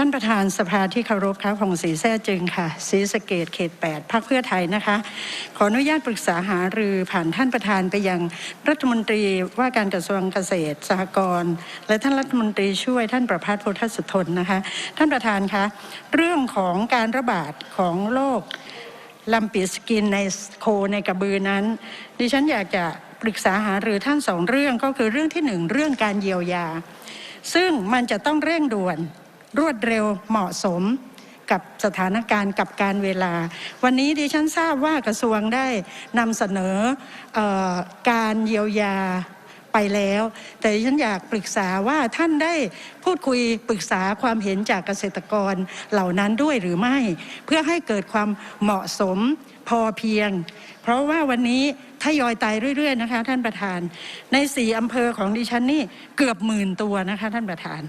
ท่านประธานสภาที่เคารพครับของศรีแท้จึงค่ะศรีสะเกดเขต 8พรรคเพื่อไทยนะคะ ขออนุญาตปรึกษาหารือผ่านท่านประธานไปยังรัฐมนตรีว่าการกระทรวงเกษตรสหกรณ์และท่านรัฐมนตรีช่วยท่านประพัฒน์โพธสุทนนะคะ ท่านประธานคะเรื่องของการระบาดของโรคลำปีสกินในโคในกระบือนั้น ดิฉันอยากจะปรึกษาหารือท่านสองเรื่องก็คือเรื่องที่หนึ่งเรื่องการเยียวยา ซึ่งมันจะต้องเร่งด่วน รวดเร็วเหมาะสมกับสถานการณ์กับการเวลา วันนี้ดิฉันทราบว่ากระทรวงได้นำเสนอออการเยียวยา ไปแล้ว แต่ฉันอยากปรึกษาว่าท่านได้พูดคุยปรึกษาความเห็นจากเกษตรกรเหล่านั้นด้วยหรือไม่ เพื่อให้เกิดความเหมาะสมพอเพียง เพราะว่าวันนี้ทยอยตายเรื่อยๆนะคะ ท่านประธาน ในสี่อำเภอของดิฉันนี่เกือบหมื่นตัวนะคะ ท่านประธาน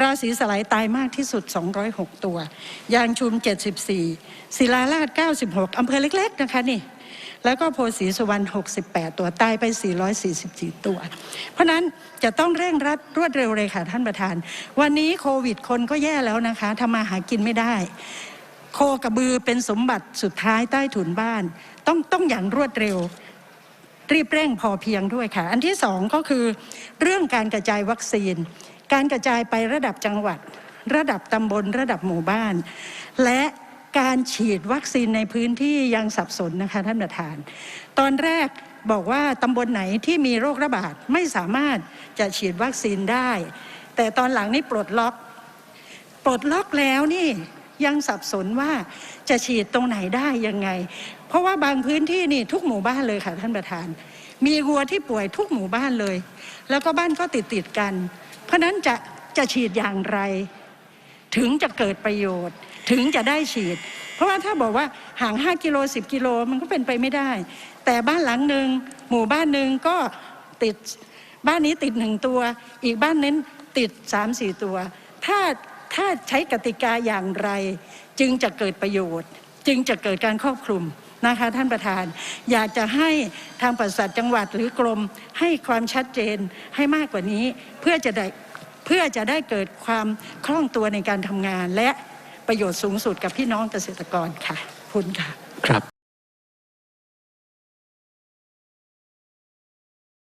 ราศีสไลด์ตายมากที่สุด 206 ตัว ยางชุม 74ศิลาราช96 อำเภอเล็ก ๆ นะคะนี่ แล้วก็โพธิ์ศรีสุวรรณ 68 ตัวตายไป 444 ตัว เพราะนั้นจะต้องเร่งรัดรวดเร็วเลยค่ะท่านประธาน วันนี้โควิดคนก็แย่แล้วนะคะทำมาหากินไม่ได้ โคกระบือเป็นสมบัติสุดท้ายใต้ถุนบ้าน ต้องต้องอย่างรวดเร็วรีบเร่งพอเพียงด้วยค่ะ อันที่สองก็คือ เรื่องการกระจายวัคซีน การกระจายไประดับจังหวัด ระดับตำบลระดับหมู่บ้าน และ การฉีดวัคซีนในพื้นที่ยังสับสนนะคะท่านประธาน ตอนแรกบอกว่าตำบลไหนที่มีโรคระบาดไม่สามารถจะฉีดวัคซีนได้ แต่ตอนหลังนี่ปลดล็อกปลดล็อกแล้วนี่ยังสับสนว่าจะฉีดตรงไหนได้ยังไง เพราะว่าบางพื้นที่นี่ทุกหมู่บ้านเลยค่ะท่านประธาน มีวัวที่ป่วยทุกหมู่บ้านเลย แล้วก็บ้านก็ติดติดกัน เพราะนั้นจะจะฉีดอย่างไร ถึงจะเกิดประโยชน์ ถึงจะได้ฉีด เพราะว่าถ้าบอกว่าห่าง 5 กิโล 10 กิโลมันก็เป็นไปไม่ได้ แต่บ้านหลังหนึ่งหมู่บ้านหนึ่งก็ติดบ้านนี้ติดหนึ่งตัว อีกบ้านนั้นติด3-4ตัว ถ้าถ้าใช้กติกาอย่างไร จึงจะเกิดประโยชน์ จึงจะเกิดการครอบคลุมนะคะท่านประธาน อยากจะให้ทางปศุสัตว์จังหวัดหรือกรมให้ความชัดเจนให้มากกว่านี้เพื่อจะได้เพื่อจะได้เกิดความคล่องตัวในการทำงานและ ประโยชน์สูงสุดกับพี่น้องเกษตรกรค่ะคุณค่ะ